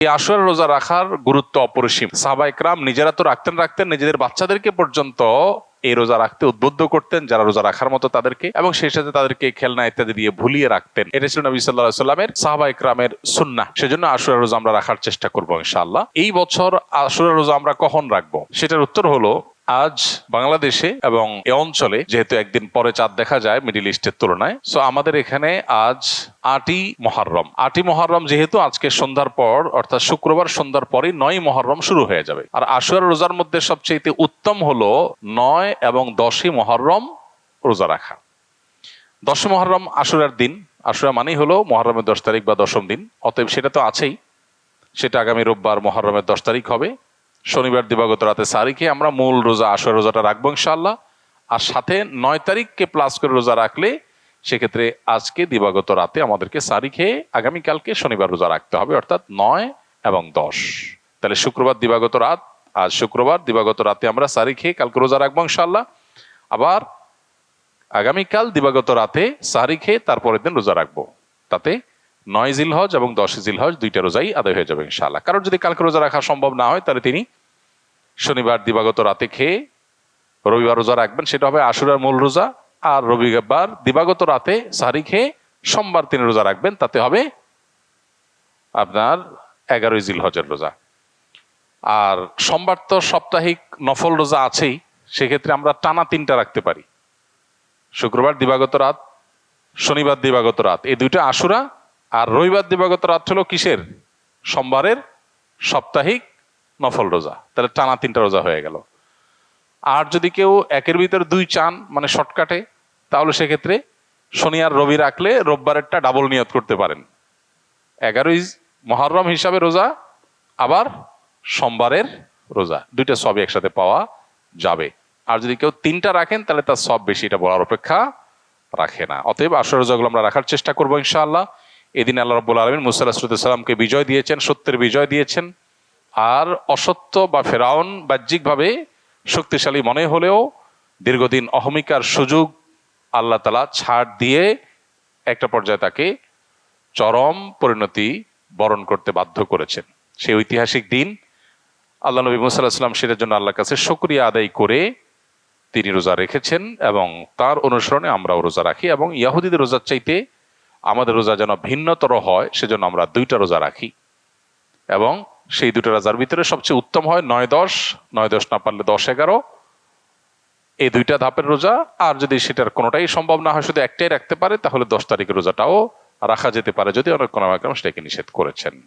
এই আসরের রোজা রাখার গুরুত্ব অপরিসীম। সাহাবাইকরাম নিজেরা তো রাখতেন রাখতেন, নিজেদের বাচ্চাদেরকে পর্যন্ত এই রোজা রাখতে উদ্বুদ্ধ করতেন, যারা রোজা রাখার মতো তাদেরকে এবং সেই সাথে তাদেরকে খেলনা ইত্যাদি দিয়ে ভুলিয়ে রাখতেন। এটা ছিল নবী সাল্লাহ সাল্লামের সাহাবাইকরামের সুন্না সেজন্য আশুরা রোজা আমরা রাখার চেষ্টা করব ইনশাল্লাহ এই বছর আশুরা রোজা আমরা কখন রাখব? সেটার উত্তর হলো আজ বাংলাদেশে এবং এ অঞ্চলে, যেহেতু একদিন পরে চাঁদ দেখা যায় মিডিল ইস্টের তুলনায় সো আমাদের এখানে আজ আটই মহারম। আটই মহারম যেহেতু আজকে সন্ধ্যার পর, অর্থাৎ শুক্রবার সন্ধ্যার পরই নয় মহরম শুরু হয়ে যাবে। আর আশুয়ার রোজার মধ্যে সবচেয়ে উত্তম হলো নয় এবং দশই মহরম রোজা রাখা। দশ মহরম আশুরার দিন। আশুরা মানেই হলো মহরমের দশ তারিখ বা দশম দিন। অতএব সেটা তো আছেই। সেটা আগামী রোববার মহরমের দশ তারিখ হবে। শনিবার দিবাগত রাতে সারিখে আমরা মূল রোজা আশুরা রোজাটা রাখব ইনশাআল্লাহ। আর সাথে নয় তারিখকে প্লাস করে রোজা রাখলে সেক্ষেত্রে আজকে দিবাগত রাতে আমাদেরকে সারি খেয়ে আগামীকালকে শনিবার রোজা রাখতে হবে, অর্থাৎ নয় এবং দশ। তাহলে শুক্রবার দিবাগত রাত, আজ শুক্রবার দিবাগত রাতে আমরা সারি খেয়ে কালকে রোজা রাখব ইনশাআল্লাহ। আবার আগামীকাল দিবাগত রাতে সারি খেয়ে তারপরের দিন রোজা রাখব। তাতে নয় জিল হজ এবং দশ জিল হজ দুইটা রোজাই আদায় হয়ে যাবে ইনশাআল্লাহ। কারণ যদি কালকে রোজা রাখা সম্ভব না হয়, তাহলে তিনি শনিবার দিবাগত রাতে খেয়ে রবিবার রোজা রাখবেন। সেটা হবে আশুরার মূল রোজা আর রবিবার দিবাগত রাতে সারি খেয়ে সোমবার তিনি রোজা রাখবেন। তাতে হবে আপনার এগারোই জিল হজের রোজা। আর সোমবার তো সাপ্তাহিক নফল রোজা আছেই, সেক্ষেত্রে আমরা টানা তিনটা রাখতে পারি। শুক্রবার দিবাগত রাত, শনিবার দিবাগত রাত। এই দুইটা আশুরা আর রবিবার দিবাগত রাত হলো কিসের? সোমবারের সাপ্তাহিক নফল রোজা। তাহলে টানা তিনটা রোজা হয়ে গেল। আর যদি কেউ একের ভিতরে দুই চান মানে শর্টকাটে, তাহলে সেক্ষেত্রে শনি আর রবি রাখলে রোববারেরটা ডাবল নিয়ত করতে পারেন। এগারোই মহরম হিসাবে রোজা, আবার সোমবারের রোজা। দুইটা সবই একসাথে পাওয়া যাবে। আর যদি কেউ তিনটা রাখেন, তাহলে তার সব বেশি, এটা বলার অপেক্ষা রাখে না। অতএব আসর রোজাগুলো আমরা রাখার চেষ্টা করব ইনশাআল্লাহ। এদিন আল্লাহ রব্বুল আলমিন মুসাল্লাহামকে বিজয় দিয়েছেন, সত্যের বিজয় দিয়েছেন। আর অসত্য বা ফেরাউন বাহ্যিকভাবে শক্তিশালী মনে হলেও দীর্ঘদিন অহমিকার সুযোগ আল্লাহ তালা ছাড় দিয়ে একটা পর্যায়ে তাকে চরম পরিণতি বরণ করতে বাধ্য করেছেন। সেই ঐতিহাসিক দিন আল্লাহ নবী মুসাল্লাহাম সেটার জন্য আল্লাহর কাছে শুক্রিয়া আদায় করে তিনি রোজা রেখেছেন এবং তার অনুসরণে আমরাও রোজা রাখি এবং ইয়াহুদিদের রোজার চাইতে আমাদের রোজা যেন ভিন্নতর হয়, সেজন্য আমরা দুইটা রোজা রাখি। এবং সেই দুটো রোজার ভিতরে সবচেয়ে উত্তম হয় নয় দশ নয় দশ না পারলে দশ এগারো। এই দুইটা ধাপের রোজা, আর যদি সেটার কোনোটাই সম্ভব না হয়, শুধু একটাই রাখতে পারে, তাহলে দশ তারিখের রোজাটাও রাখা যেতে পারে, যদি অনেক কোনো সেটাকে নিষেধ করেছেন।